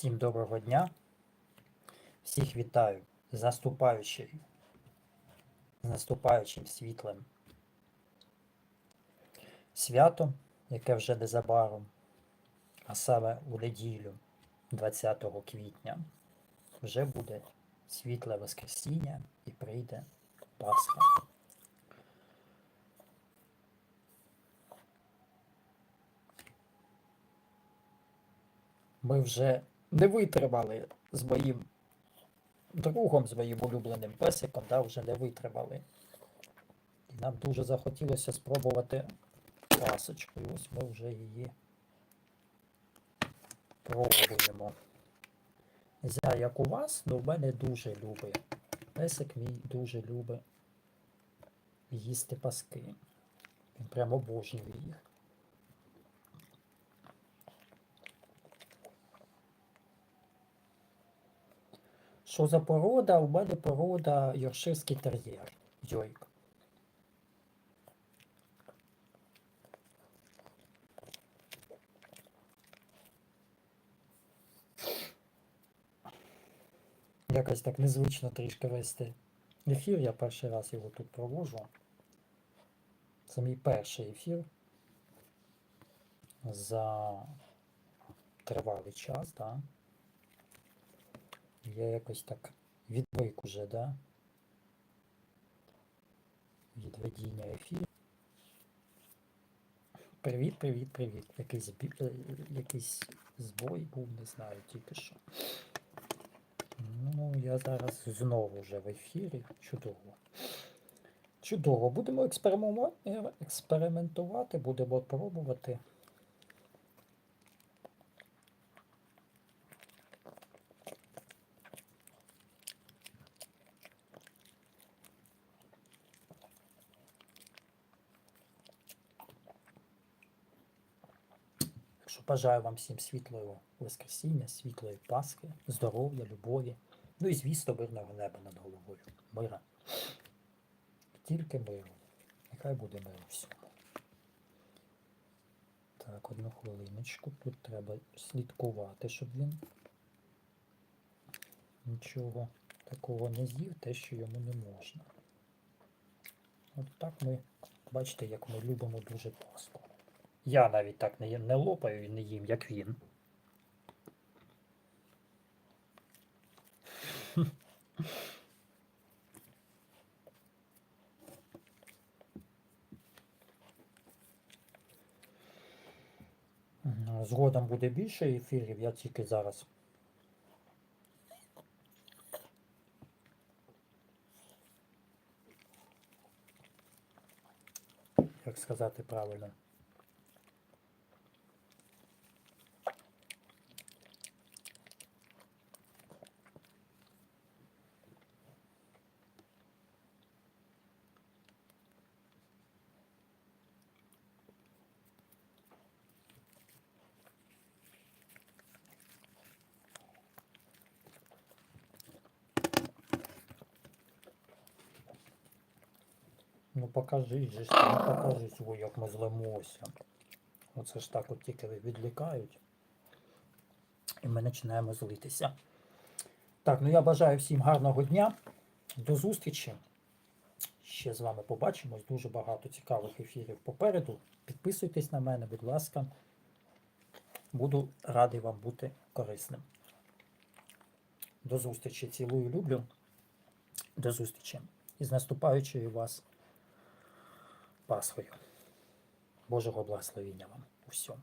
Всім доброго дня. Всіх вітаю з наступаючим, з наступаючим світлим святом, яке вже незабаром, а саме у неділю, 20 квітня, вже буде світле Воскресіння і прийде Пасха. Ми вже не витримали з моїм другом, з моїм улюбленим песиком, да, вже не витримали. І нам дуже захотілося спробувати пасочку. І ось ми вже її пробуємо. Не знаю, як у вас, але в мене дуже любить. Песик мій дуже любить їсти паски. Він прямо обожнює їх. Що за порода? У мене порода Йорширський тер'єр. Йойк. Якось так незвично трішки вести ефір. Я перший раз його тут проводжу. Це мій перший ефір за тривалий час, так. Да? Я якось так відвик уже, да? Від ведіння ефіру. Привіт, привіт, привіт. Якийсь, е, якийсь збой був, не знаю тільки що. Ну, я зараз знову вже в ефірі. Чудово. Чудово. Будемо е, експериментувати, будемо пробувати. Що бажаю вам всім світлого Воскресіння, світлої Пасхи, здоров'я, любові. Ну і звісно, мирного неба над головою. Мира. Тільки миру. Нехай буде мир у всьому. Так, одну хвилиночку. Тут треба слідкувати, щоб він нічого такого не з'їв, те, що йому не можна. От так ми, бачите, як ми любимо дуже Пасху. Я навіть так не, не лопаю і не їм, як він. Згодом буде більше ефірів, я тільки зараз. Як сказати правильно? Ну покажи же ти, ну покажи свій, як ми злимося. Оце ж так от тільки відлікають. І ми починаємо злитися. Так, ну я бажаю всім гарного дня. До зустрічі. Ще з вами побачимось. Дуже багато цікавих ефірів попереду. Підписуйтесь на мене, будь ласка. Буду радий вам бути корисним. До зустрічі. Цілую, люблю. До зустрічі. І з наступаючою вас Пасхою. Божого благословення вам у всьому.